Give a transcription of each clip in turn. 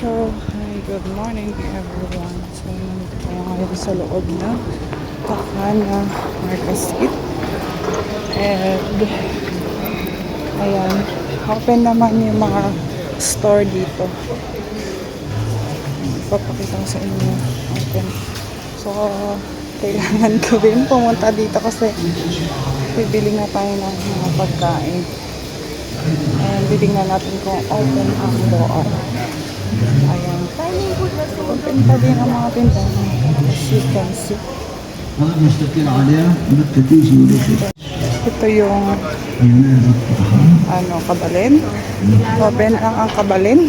So, hi, good morning everyone. So, nandito po ngayon sa loob na Takana Marcasit. And, ayan, open naman yung mga store dito. Papakita ko sa inyo. Open. So, kailangan ko din pumunta dito kasi bibili na tayo ng mga pagkain. And titingnan natin kung open ang door pinta din ang mga pinta. As you can see. Ito yung ano, kabalin. Open ang, ang kabalin.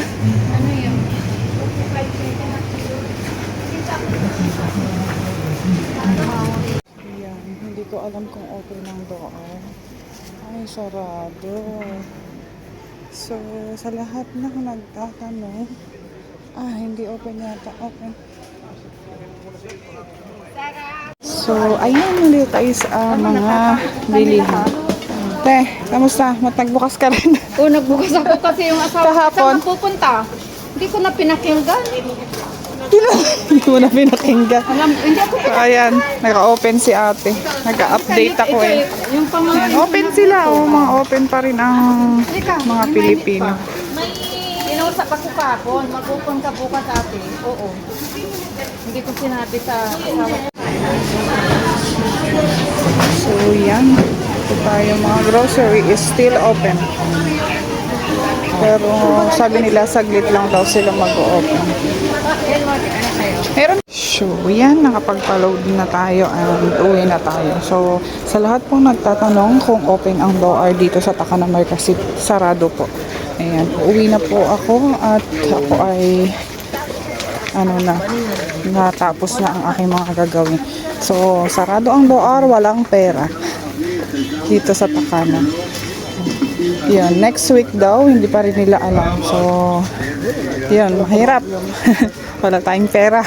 Ayan, hindi ko alam kung open ang door. Ay, sarado. So, sa lahat na nagtatanong, ah, hindi open yata. Open. So, ayan ulit tayo sa ah, mga bilihan. Te, kamusta? Matagbukas ka rin. O, nagbukas ako kasi yung asawa. Kahapon? Saan pupunta? Hindi ko na pinakinggan. Hindi mo na pinakinggan. Alam, hindi ako So, ayan, naka-open si ate. Nag-update ako eh. Yung pamangkin. Ayan, open sila. Oh, mga open pa rin ang mga Pilipino. May inausap ako kahapon. Magpupunta bukas ate. Oo. Hindi ko sinabi sa asawa. So, yan. Ito tayo, mga grocery is still open. Pero sabi nila, saglit lang daw sila mag-open. Meron. So, yan, nakapagpa-load na tayo and uwi na tayo. So, sa lahat pong nagtatanong kung open ang door dito sa Takanamar kasi sarado po. Ayan, uwi na po ako at ako ay ano na, natapos na ang aking mga gagawin. So, sarado ang door, walang pera dito sa Takana. Yun, next week daw, hindi pa rin nila alam. So, yun, mahirap. Wala tayong pera.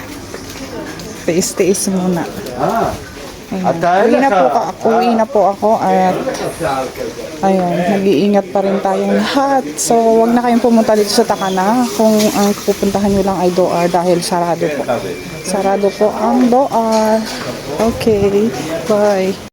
Tiis-tiis muna. Ayun. Uwi na po, ka, uwi na po ako at ayun, nag-iingat pa rin tayong lahat. So, wag na kayong pumunta dito sa Takana kung ang pupuntahan nyo lang ay Doar dahil sarado po. Sarado po ang Doar. Okay, bye.